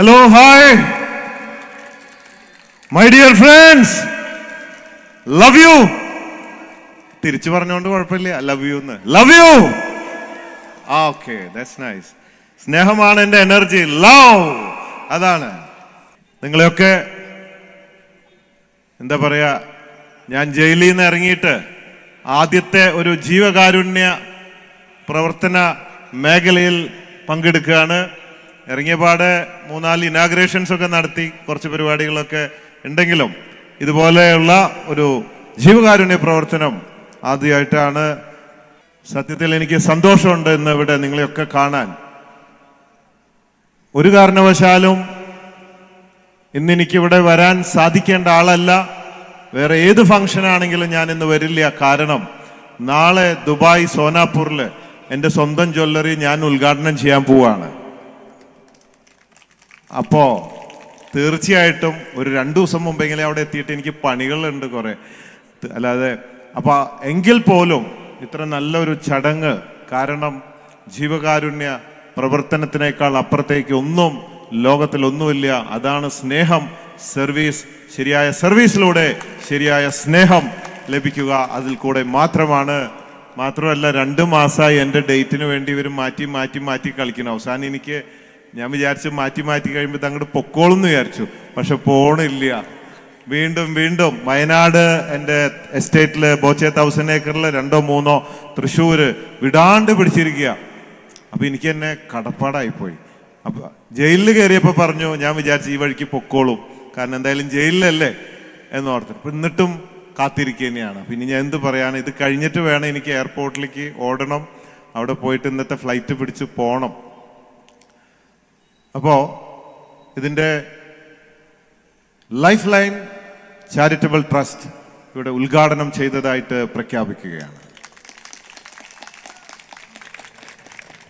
Hello hi my dear friends love you തിരിച്ചു പറഞ്ഞോണ്ട് കുഴപ്പമില്ല. ലവ് യു എന്ന്. Love you okay that's nice സ്നേഹമാണ് എന്റെ എനർജി ലവ് അതാണ്. നിങ്ങളെയൊക്കെ എന്താ പറയാ ഞാൻ ജയിലിൽ നിന്ന് ഇറങ്ങിയിട്ട് ആദ്യത്തെ ഒരു ജീവകാരുണ്യ പ്രവർത്തന മേഖലയിൽ പങ്കെടുക്കുകയാണ്. ഇറങ്ങിയ പാടെ മൂന്നാൽ ഇനാഗ്രേഷൻസ് ഒക്കെ നടത്തി കുറച്ച് പരിപാടികളൊക്കെ ഉണ്ടെങ്കിലും ഇതുപോലെയുള്ള ഒരു ജീവകാരുണ്യ പ്രവർത്തനം ആദ്യമായിട്ടാണ് സത്യത്തിൽ എനിക്ക് സന്തോഷമുണ്ട് ഇന്ന് ഇവിടെ നിങ്ങളെയൊക്കെ കാണാൻ. ഒരു കാരണവശാലും ഇന്നെനിക്കിവിടെ വരാൻ സാധിക്കേണ്ട ആളല്ല. വേറെ ഏത് ഫംഗ്ഷൻ ആണെങ്കിലും ഞാൻ ഇന്ന് വരില്ല. കാരണം നാളെ ദുബായ് സോനാപൂറിൽ എന്റെ സ്വന്തം ജ്വല്ലറി ഞാൻ ഉദ്ഘാടനം ചെയ്യാൻ പോവാണ്. അപ്പോ തീർച്ചയായിട്ടും ഒരു രണ്ട് ദിവസം മുമ്പെങ്കിലും അവിടെ എത്തിയിട്ട് എനിക്ക് പണികളുണ്ട് കുറെ. അല്ലാതെ അപ്പൊ എങ്കിൽ പോലും ഇത്ര നല്ലൊരു ചടങ്ങ് കാരണം ജീവകാരുണ്യ പ്രവർത്തനത്തിനേക്കാൾ അപ്പുറത്തേക്ക് ഒന്നും ലോകത്തിൽ ഒന്നുമില്ല. അതാണ് സ്നേഹം. സർവീസ് ശരിയായ സർവീസിലൂടെ ശരിയായ സ്നേഹം ലഭിക്കുക അതിൽ കൂടെ മാത്രമാണ്. മാത്രമല്ല രണ്ട് മാസമായി എന്റെ ഡേറ്റിന് വേണ്ടി ഇവർ മാറ്റി മാറ്റി മാറ്റി കളിക്കുന്നു. അവസാനം എനിക്ക് ഞാൻ വിചാരിച്ചു മാറ്റി മാറ്റി കഴിയുമ്പോൾ അങ്ങോട്ട് പൊക്കോളെന്ന് വിചാരിച്ചു. പക്ഷെ പോണില്ല. വീണ്ടും വീണ്ടും വയനാട് എന്റെ എസ്റ്റേറ്റിൽ ബോച്ചെ തൗസൻഡ് ഏക്കറിൽ രണ്ടോ മൂന്നോ തൃശ്ശൂർ വിടാണ്ട് പിടിച്ചിരിക്കുക അപ്പോൾ എനിക്ക് തന്നെ കടപ്പാടായിപ്പോയി. പോയി അപ്പൊ ജയിലിൽ കയറിയപ്പോൾ പറഞ്ഞു ഞാൻ വിചാരിച്ചു ഈ വഴിക്ക് പൊക്കോളും. കാരണം എന്തായാലും ജയിലിലല്ലേ എന്ന് ഓർത്തു. അപ്പം എന്നിട്ടും കാത്തിരിക്കുക തന്നെയാണ് പിന്നെ ഞാൻ എന്ത് പറയാണ് ഇത് കഴിഞ്ഞിട്ട് വേണം എനിക്ക് എയർപോർട്ടിലേക്ക് ഓടണം. അവിടെ പോയിട്ട് ഇന്നത്തെ ഫ്ലൈറ്റ് പിടിച്ച് പോകണം അപ്പോ ഇതിന്റെ ലൈഫ് ലൈൻ ചാരിറ്റബിൾ ട്രസ്റ്റ് ഇവിടെ ഉദ്ഘാടനം ചെയ്തതായിട്ട് പ്രഖ്യാപിക്കുകയാണ്.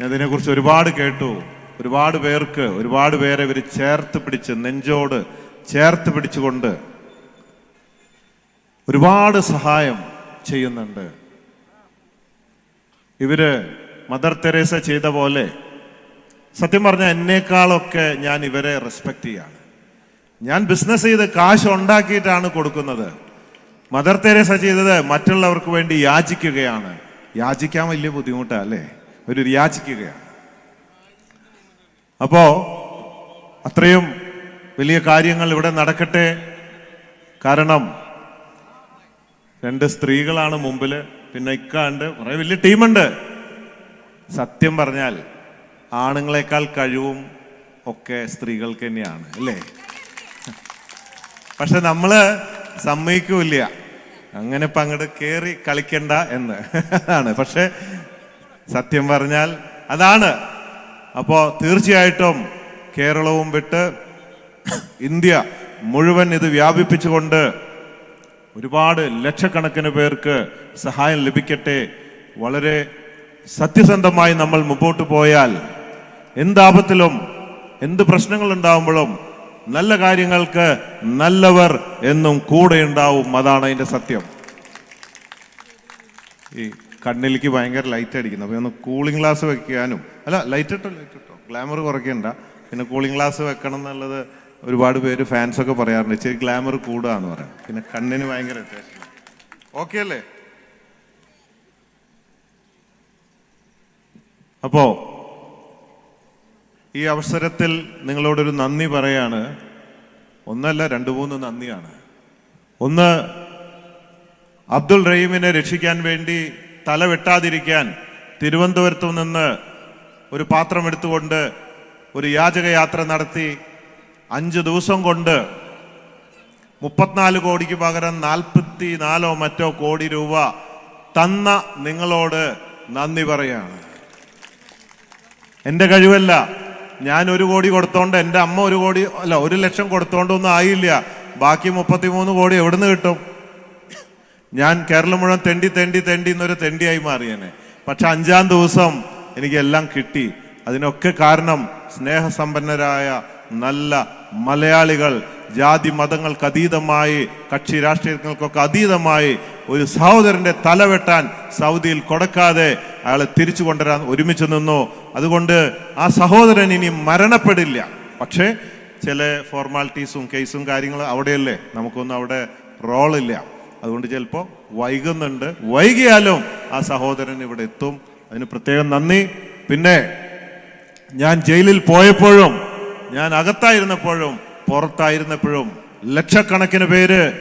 ഞാൻ ഇതിനെക്കുറിച്ച് ഒരുപാട് കേട്ടു. ഒരുപാട് പേർക്ക് ഒരുപാട് പേരെ ഇവർ ചേർത്ത് പിടിച്ച് നെഞ്ചോട് ചേർത്ത് പിടിച്ചുകൊണ്ട് ഒരുപാട് സഹായം ചെയ്യുന്നുണ്ട്. ഇവർ മദർ തെരേസ ചെയ്ത പോലെ സത്യം പറഞ്ഞാൽ എന്നേക്കാളൊക്കെ ഞാൻ ഇവരെ റെസ്പെക്ട് ചെയ്യാണ്. ഞാൻ ബിസിനസ് ചെയ്ത് കാശ് ഉണ്ടാക്കിയിട്ടാണ് കൊടുക്കുന്നത്. മദർ തെരേസ ചെയ്തത് മറ്റുള്ളവർക്ക് വേണ്ടി യാചിക്കുകയാണ്. യാചിക്കാൻ വലിയ ബുദ്ധിമുട്ടാണ് അല്ലേ? ഒരു യാചിക്കുകയാണ്. അപ്പോ അത്രയും വലിയ കാര്യങ്ങൾ ഇവിടെ നടക്കട്ടെ. കാരണം രണ്ട് സ്ത്രീകളാണ് മുമ്പിൽ. പിന്നെ ഇക്കാണ്ട് കുറെ വലിയ ടീമുണ്ട് സത്യം പറഞ്ഞാൽ ആണുങ്ങളെക്കാൾ കഴിവും ഒക്കെ സ്ത്രീകൾക്ക് തന്നെയാണ് അല്ലേ? പക്ഷെ നമ്മൾ സമ്മതിക്കൂല്ല. അങ്ങനെ ഇപ്പം അങ്ങോട്ട് കേറി കളിക്കണ്ട എന്ന്. ആണ് പക്ഷെ സത്യം പറഞ്ഞാൽ അതാണ്. അപ്പോ തീർച്ചയായിട്ടും കേരളവും വിട്ട് ഇന്ത്യ മുഴുവൻ ഇത് വ്യാപിപ്പിച്ചുകൊണ്ട് ഒരുപാട് ലക്ഷക്കണക്കിന് പേർക്ക് സഹായം ലഭിക്കട്ടെ. വളരെ സത്യസന്ധമായി നമ്മൾ മുമ്പോട്ട് പോയാൽ എന്താപത്തിലും എന്ത് പ്രശ്നങ്ങൾ ഉണ്ടാവുമ്പോഴും നല്ല കാര്യങ്ങൾക്ക് നല്ലവർ എന്നും കൂടെ ഉണ്ടാവും അതാണ് അതിന്റെ സത്യം. ഈ കണ്ണിലേക്ക് ഭയങ്കര ലൈറ്റ് അടിക്കുന്നു. അപ്പോൾ ഒന്ന് കൂളിംഗ് ഗ്ലാസ് വെക്കാനും. അല്ല ലൈറ്റ് ഇട്ടോ ലൈറ്റ് ഇട്ടോ? ഗ്ലാമർ കുറയ്ക്കണ്ട. പിന്നെ കൂളിംഗ് ഗ്ലാസ് വെക്കണം എന്നുള്ളത് ഒരുപാട് പേര് ഫാൻസ് ഒക്കെ പറയാറുണ്ട്. ഇച്ചിരി ഗ്ലാമർ കൂടുക എന്ന് പറയാം. പിന്നെ കണ്ണിന് ഭയങ്കര ഓക്കെ അല്ലേ? അപ്പോ ഈ അവസരത്തിൽ നിങ്ങളോടൊരു നന്ദി പറയാണ്. ഒന്നല്ല രണ്ട് മൂന്ന് നന്ദിയാണ്. ഒന്ന് അബ്ദുൾ റഹീമിനെ രക്ഷിക്കാൻ വേണ്ടി തല വെട്ടാതിരിക്കാൻ തിരുവനന്തപുരത്തു നിന്ന് ഒരു പാത്രം എടുത്തുകൊണ്ട് ഒരു യാചകയാത്ര നടത്തി അഞ്ച് ദിവസം കൊണ്ട് മുപ്പത്തിനാല് കോടിക്ക് പകരം നാൽപ്പത്തി നാലോ മറ്റോ കോടി രൂപ തന്ന നിങ്ങളോട് നന്ദി പറയാണ്. എന്റെ കഴിവല്ല ഞാൻ ഒരു കോടി കൊടുത്തോണ്ട് എന്റെ അമ്മ ഒരു കോടി അല്ല ഒരു ലക്ഷം കൊടുത്തോണ്ടൊന്നും ആയില്ല. ബാക്കി മുപ്പത്തിമൂന്ന് കോടി എവിടുന്ന് കിട്ടും? ഞാൻ കേരളം മുഴുവൻ തെണ്ടി തെണ്ടി തെണ്ടി എന്നൊരു തെണ്ടിയായി മാറിയനെ. പക്ഷെ അഞ്ചാം ദിവസം എനിക്ക് എല്ലാം കിട്ടി. അതിനൊക്കെ കാരണം സ്നേഹസമ്പന്നരായ നല്ല മലയാളികൾ ജാതി മതങ്ങൾക്ക് അതീതമായി കക്ഷി രാഷ്ട്രീയങ്ങൾക്കൊക്കെ അതീതമായി ഒരു സഹോദരന്റെ തലവെട്ടാൻ സൗദിയിൽ കൊടുക്കാതെ അയാളെ തിരിച്ചു കൊണ്ടുവരാൻ ഒരുമിച്ച് നിന്നു. അതുകൊണ്ട് ആ സഹോദരൻ ഇനി മരണപ്പെടില്ല. പക്ഷേ ചില ഫോർമാലിറ്റീസും കേസും കാര്യങ്ങളും അവിടെയല്ലേ? നമുക്കൊന്നും അവിടെ റോളില്ല അതുകൊണ്ട് ചിലപ്പോൾ വൈകുന്നുണ്ട്. വൈകിയാലും ആ സഹോദരൻ ഇവിടെ എത്തും. അതിന് പ്രത്യേകം നന്ദി. പിന്നെ ഞാൻ ജയിലിൽ പോയപ്പോഴും ഞാൻ അകത്തായിരുന്നപ്പോഴും പുറത്തായിരുന്നപ്പോഴും ലക്ഷക്കണക്കിന് പേര്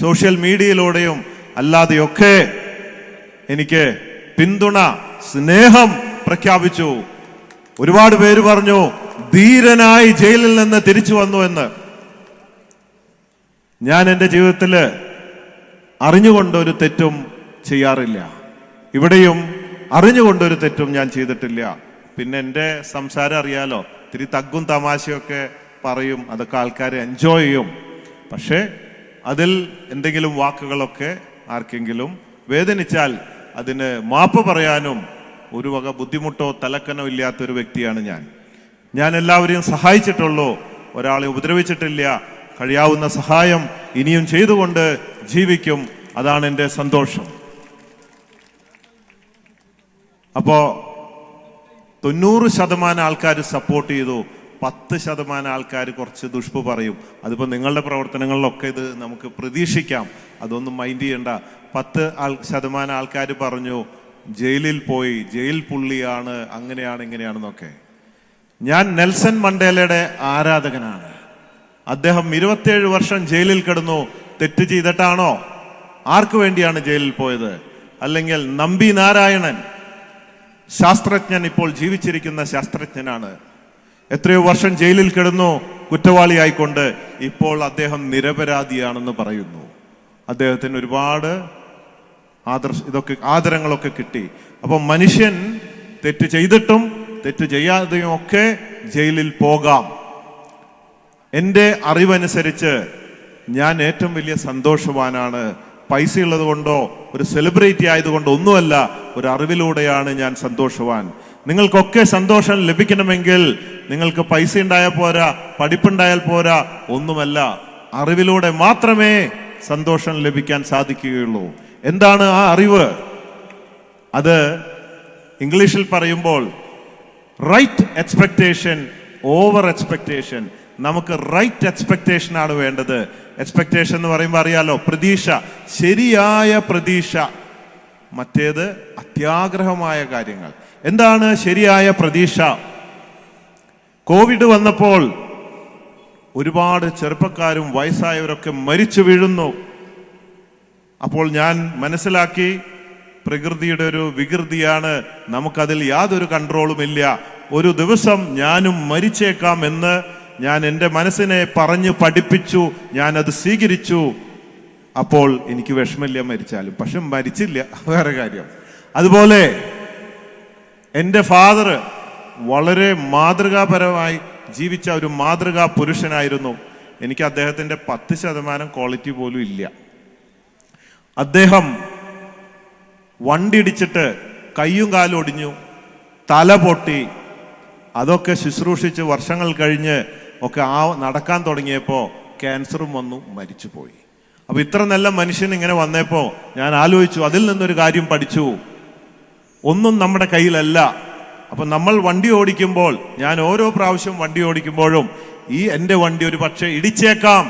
സോഷ്യൽ മീഡിയയിലൂടെയും അല്ലാതെയൊക്കെ എനിക്ക് പിന്തുണ സ്നേഹം പ്രഖ്യാപിച്ചു. ഒരുപാട് പേര് പറഞ്ഞു ധീരനായി ജയിലിൽ നിന്ന് തിരിച്ചു വന്നു എന്ന്. ഞാൻ എന്റെ ജീവിതത്തിൽ അറിഞ്ഞുകൊണ്ട് ഒരു തെറ്റും ചെയ്യാറില്ല. ഇവിടെയും അറിഞ്ഞുകൊണ്ട് ഒരു തെറ്റും ഞാൻ ചെയ്തിട്ടില്ല. പിന്നെ എന്റെ സംസാരം അറിയാലോ? ഇത്തിരി തഗ്ഗും തമാശയൊക്കെ പറയും അതൊക്കെ ആൾക്കാർ എൻജോയ് ചെയ്യും. പക്ഷേ അതിൽ എന്തെങ്കിലും വാക്കുകളൊക്കെ ആർക്കെങ്കിലും വേദനിച്ചാൽ അതിന് മാപ്പ് പറയാനും ഒരു വക ബുദ്ധിമുട്ടോ തലക്കനോ ഇല്ലാത്തൊരു വ്യക്തിയാണ് ഞാൻ. ഞാൻ എല്ലാവരെയും സഹായിച്ചിട്ടുള്ളൂ. ഒരാളെ ഉപദ്രവിച്ചിട്ടില്ല. കഴിയാവുന്ന സഹായം ഇനിയും ചെയ്തുകൊണ്ട് ജീവിക്കും. അതാണ് എന്റെ സന്തോഷം. അപ്പോൾ തൊണ്ണൂറ് ശതമാനം ആൾക്കാർ സപ്പോർട്ട് ചെയ്തു. പത്ത് ശതമാനം ആൾക്കാർ കുറച്ച് ദുഷ്പ് പറയും. അതിപ്പോൾ നിങ്ങളുടെ പ്രവർത്തനങ്ങളിലൊക്കെ ഇത് നമുക്ക് പ്രതീക്ഷിക്കാം. അതൊന്നും മൈൻഡ് ചെയ്യണ്ട. പത്ത് ആൾ ശതമാനം ആൾക്കാർ പറഞ്ഞു ജയിലിൽ പോയി ജയിൽ പുള്ളിയാണ് അങ്ങനെയാണ് ഇങ്ങനെയാണെന്നൊക്കെ. ഞാൻ നെൽസൺ മണ്ടേലയുടെ ആരാധകനാണ്. അദ്ദേഹം ഇരുപത്തിയേഴ് വർഷം ജയിലിൽ കിടന്നു. തെറ്റ് ചെയ്തിട്ടാണോ? ആർക്കു വേണ്ടിയാണ് ജയിലിൽ പോയത്? അല്ലെങ്കിൽ നമ്പി നാരായണൻ? ശാസ്ത്രജ്ഞൻ ഇപ്പോൾ ജീവിച്ചിരിക്കുന്ന ശാസ്ത്രജ്ഞനാണ്. എത്രയോ വർഷം ജയിലിൽ കിടന്നു കുറ്റവാളിയായിക്കൊണ്ട് ഇപ്പോൾ അദ്ദേഹം നിരപരാധിയാണെന്ന് പറയുന്നു. അദ്ദേഹത്തിന് ഒരുപാട് ആദർശ ഇതൊക്കെ ആദരങ്ങളൊക്കെ കിട്ടി. അപ്പം മനുഷ്യൻ തെറ്റ് ചെയ്തിട്ടും തെറ്റ് ചെയ്യാതെയും ഒക്കെ ജയിലിൽ പോകാം. എന്റെ അറിവനുസരിച്ച് ഞാൻ ഏറ്റവും വലിയ സന്തോഷവാനാണ് പൈസ ഉള്ളതുകൊണ്ടോ ഒരു സെലിബ്രിറ്റി ആയതുകൊണ്ടോ ഒന്നുമല്ല ഒരു അറിവിലൂടെയാണ് ഞാൻ സന്തോഷവാൻ. നിങ്ങൾക്കൊക്കെ സന്തോഷം ലഭിക്കണമെങ്കിൽ നിങ്ങൾക്ക് പൈസ ഉണ്ടായാൽ പോരാ പഠിപ്പുണ്ടായാൽ പോരാ ഒന്നുമല്ല. അറിവിലൂടെ മാത്രമേ സന്തോഷം ലഭിക്കാൻ സാധിക്കുകയുള്ളൂ. എന്താണ് ആ അറിവ്? അത് ഇംഗ്ലീഷിൽ പറയുമ്പോൾ റൈറ്റ് എക്സ്പെക്റ്റേഷൻ ഓവർ എക്സ്പെക്റ്റേഷൻ നമുക്ക് റൈറ്റ് എക്സ്പെക്ടേഷൻ ആണ് വേണ്ടത്. എക്സ്പെക്ടേഷൻ എന്ന് പറയുമ്പോൾ അറിയാലോ പ്രതീക്ഷ ശരിയായ പ്രതീക്ഷ. മറ്റേത് അത്യാഗ്രഹമായ കാര്യങ്ങൾ. എന്താണ് ശരിയായ പ്രതീക്ഷ? കോവിഡ് വന്നപ്പോൾ ഒരുപാട് ചെറുപ്പക്കാരും വയസ്സായവരൊക്കെ മരിച്ചു വീഴുന്നു. അപ്പോൾ ഞാൻ മനസ്സിലാക്കി പ്രകൃതിയുടെ ഒരു വികൃതിയാണ് നമുക്കതിൽ യാതൊരു കൺട്രോളും ഇല്ല. ഒരു ദിവസം ഞാനും മരിച്ചേക്കാം എന്ന് ഞാൻ എന്റെ മനസ്സിനെ പറഞ്ഞു പഠിപ്പിച്ചു ഞാനത് സ്വീകരിച്ചു. അപ്പോൾ എനിക്ക് വിഷമില്ല മരിച്ചാലും. പക്ഷെ മരിച്ചില്ല വേറെ കാര്യം. അതുപോലെ എന്റെ ഫാദർ വളരെ മാതൃകാപരമായി ജീവിച്ച ഒരു മാതൃകാ പുരുഷനായിരുന്നു. എനിക്ക് അദ്ദേഹത്തിന്റെ പത്ത് ശതമാനം ക്വാളിറ്റി പോലും ഇല്ല. അദ്ദേഹം വണ്ടി ഇടിച്ചിട്ട് കയ്യും കാലും ഒടിഞ്ഞു തല പൊട്ടി അതൊക്കെ ശുശ്രൂഷിച്ച് വർഷങ്ങൾ കഴിഞ്ഞ് ഒക്കെ ആ നടക്കാൻ തുടങ്ങിയപ്പോൾ ക്യാൻസറും വന്നു മരിച്ചുപോയി. അപ്പൊ ഇത്ര നല്ല മനുഷ്യൻ ഇങ്ങനെ വന്നപ്പോ ഞാൻ ആലോചിച്ചു അതിൽ നിന്നൊരു കാര്യം പഠിച്ചു. ഒന്നും നമ്മുടെ കയ്യിലല്ല. അപ്പൊ നമ്മൾ വണ്ടി ഓടിക്കുമ്പോൾ ഞാൻ ഓരോ പ്രാവശ്യം വണ്ടി ഓടിക്കുമ്പോഴും ഈ എന്റെ വണ്ടി ഒരു പക്ഷേ ഇടിച്ചേക്കാം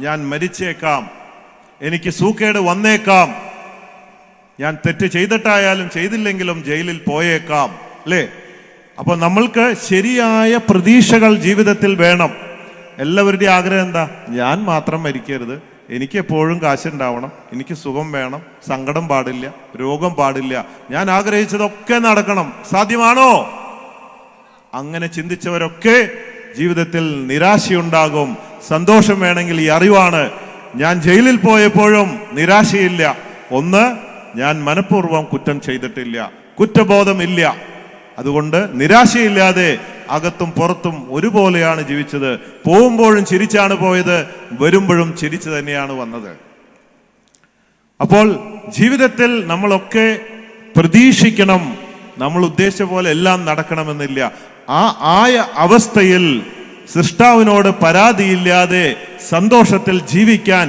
ഞാൻ മരിച്ചേക്കാം എനിക്ക് സൂക്കേട് വന്നേക്കാം ഞാൻ തെറ്റ് ചെയ്തിട്ടായാലും ചെയ്തില്ലെങ്കിലും ജയിലിൽ പോയേക്കാം അല്ലേ? അപ്പൊ നമ്മൾക്ക് ശരിയായ പ്രതീക്ഷകൾ ജീവിതത്തിൽ വേണം. എല്ലാവരുടെയും ആഗ്രഹം എന്താ? ഞാൻ മാത്രം മരിക്കരുത്. എനിക്ക് എപ്പോഴും കാശുണ്ടാവണം. എനിക്ക് സുഖം വേണം. സങ്കടം പാടില്ല. രോഗം പാടില്ല. ഞാൻ ആഗ്രഹിച്ചതൊക്കെ നടക്കണം. സാധ്യമാണോ? അങ്ങനെ ചിന്തിച്ചവരൊക്കെ ജീവിതത്തിൽ നിരാശയുണ്ടാകും. സന്തോഷം വേണമെങ്കിൽ ഈ അറിവാണ്. ഞാൻ ജയിലിൽ പോയപ്പോഴും നിരാശയില്ല. ഒന്ന് ഞാൻ മനഃപൂർവം കുറ്റം ചെയ്തിട്ടില്ല. കുറ്റബോധമില്ല. അതുകൊണ്ട് നിരാശയില്ലാതെ അകത്തും പുറത്തും ഒരുപോലെയാണ് ജീവിച്ചത്. പോകുമ്പോഴും ചിരിച്ചാണ് പോയത് വരുമ്പോഴും ചിരിച്ചു തന്നെയാണ് വന്നത്. അപ്പോൾ ജീവിതത്തിൽ നമ്മളൊക്കെ പ്രതീക്ഷിക്കണം നമ്മൾ ഉദ്ദേശിച്ച പോലെ എല്ലാം നടക്കണമെന്നില്ല. ആ ആയ അവസ്ഥയിൽ സൃഷ്ടാവിനോട് പരാതിയില്ലാതെ സന്തോഷത്തിൽ ജീവിക്കാൻ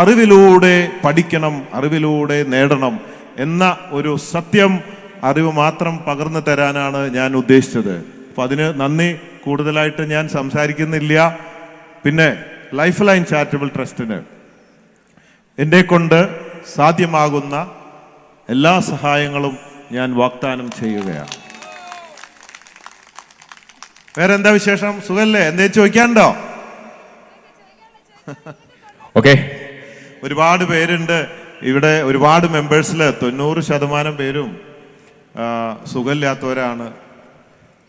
അറിവിലൂടെ പഠിക്കണം അറിവിലൂടെ നേടണം എന്ന ഒരു സത്യം അറിവ് മാത്രം പകർന്നു തരാനാണ് ഞാൻ ഉദ്ദേശിച്ചത്. അപ്പൊ അതിന് നന്ദി. കൂടുതലായിട്ട് ഞാൻ സംസാരിക്കുന്നില്ല. പിന്നെ ലൈഫ് ലൈൻ ചാരിറ്റബിൾ ട്രസ്റ്റിന് എന്നെ കൊണ്ട് സാധ്യമാകുന്ന എല്ലാ സഹായങ്ങളും ഞാൻ വാഗ്ദാനം ചെയ്യുകയാണ്. വേറെ എന്താ വിശേഷം? സുഖല്ലേ? എന്തേ ചോദിക്കാണ്ടോ ഓക്കെ ഒരുപാട് പേരുണ്ട്. ഇവിടെ ഒരുപാട് മെമ്പേഴ്സിൽ തൊണ്ണൂറ് ശതമാനം പേരും സുഖമില്ലാത്തവരാണ്.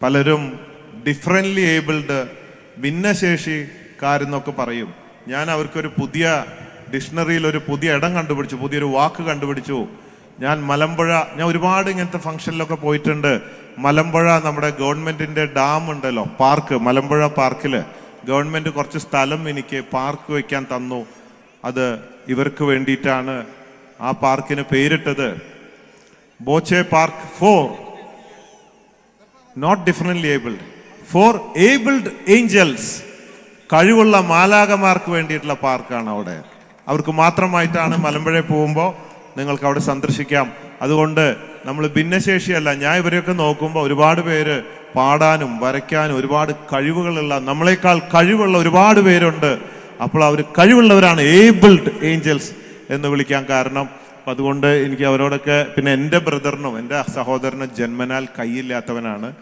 പലരും ഡിഫറെന്റ്ലി ഏബിൾഡ് ഭിന്നശേഷിക്കാരെന്നൊക്കെ പറയും. ഞാൻ അവർക്കൊരു പുതിയ ഡിക്ഷണറിയിൽ ഒരു പുതിയ ഇടം കണ്ടുപിടിച്ചു പുതിയൊരു വാക്ക് കണ്ടുപിടിച്ചു. ഞാൻ മലമ്പുഴ ഞാൻ ഒരുപാട് ഇങ്ങനത്തെ ഫംഗ്ഷനിലൊക്കെ പോയിട്ടുണ്ട്. മലമ്പുഴ നമ്മുടെ ഗവൺമെന്റിന്റെ ഡാം ഉണ്ടല്ലോ പാർക്ക് മലമ്പുഴ പാർക്കിൽ ഗവൺമെന്റ് കുറച്ച് സ്ഥലം എനിക്ക് പാർക്ക് വയ്ക്കാൻ തന്നു. അത് ഇവർക്ക് വേണ്ടിയിട്ടാണ് ആ പാർക്കിന് പേരിട്ടത്. Boche park for not differently abled for abled angels കഴിവുള്ള മാലാകമാർക്ക് വേണ്ടിയിട്ടുള്ള പാർക്കാണ് അവിടെ. അവർക്ക് മാത്രമായിട്ടാണ് മലമ്പുഴ പോകുമ്പോൾ നിങ്ങൾക്ക് അവിടെ സന്ദർശിക്കാം. അതുകൊണ്ട് നമ്മൾ ഭിന്നശേഷിയല്ല. ഞാൻ ഇവരെയൊക്കെ നോക്കുമ്പോൾ ഒരുപാട് പേര് പാടാനും വരയ്ക്കാനും ഒരുപാട് കഴിവുകളുള്ള നമ്മളെക്കാൾ കഴിവുള്ള ഒരുപാട് പേരുണ്ട്. അപ്പോൾ അവർ കഴിവുള്ളവരാണ് ഏബിൾഡ് ഏഞ്ചൽസ് എന്ന് വിളിക്കാൻ കാരണം. അപ്പം അതുകൊണ്ട് എനിക്ക് അവരോടൊക്കെ പിന്നെ എന്റെ ബ്രദറിനും എന്റെ സഹോദരനും ജന്മനാൽ കൈയില്ലാത്തവനാണ്.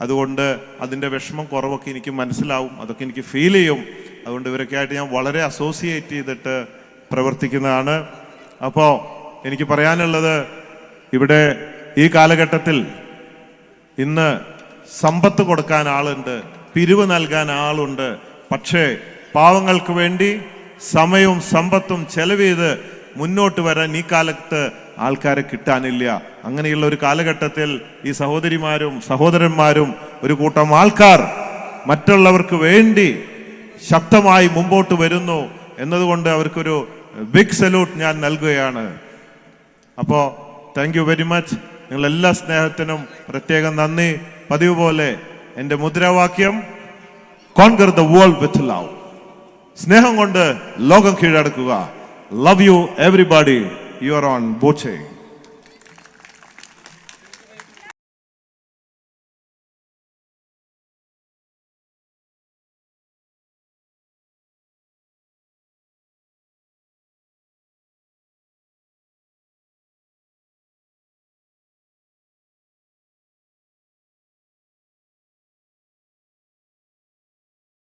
അതുകൊണ്ട് അതിന്റെ വിഷമം കുറവൊക്കെ എനിക്ക് മനസ്സിലാവും അതൊക്കെ എനിക്ക് ഫീൽ ചെയ്യും. അതുകൊണ്ട് ഇവരൊക്കെ ആയിട്ട് ഞാൻ വളരെ അസോസിയേറ്റ് ചെയ്തിട്ട് പ്രവർത്തിക്കുന്നതാണ്. അപ്പോൾ എനിക്ക് പറയാനുള്ളത് ഇവിടെ ഈ കാലഘട്ടത്തിൽ ഇന്ന് സമ്പത്ത് കൊടുക്കാൻ ആളുണ്ട് പിരിവ് നൽകാൻ ആളുണ്ട്. പക്ഷേ പാവങ്ങൾക്ക് വേണ്ടി സമയവും സമ്പത്തും ചെലവ് ചെയ്ത് മുന്നോട്ട് വരാൻ ഈ കാലത്ത് ആൾക്കാരെ കിട്ടാനില്ല. അങ്ങനെയുള്ള ഒരു കാലഘട്ടത്തിൽ ഈ സഹോദരിമാരും സഹോദരന്മാരും ഒരു കൂട്ടം ആൾക്കാർ മറ്റുള്ളവർക്ക് വേണ്ടി ശക്തമായി മുമ്പോട്ട് വരുന്നു എന്നതുകൊണ്ട് അവർക്കൊരു ബിഗ് സല്യൂട്ട് ഞാൻ നൽകുകയാണ്. അപ്പോൾ താങ്ക് യു വെരി മച്ച് നിങ്ങളെല്ലാ സ്നേഹത്തിനും പ്രത്യേകം നന്ദി. പതിവ് പോലെ എന്റെ മുദ്രാവാക്യം conquer the world with love സ്നേഹം കൊണ്ട് ലോകം കീഴടക്കുക. Love you everybody you are on Boche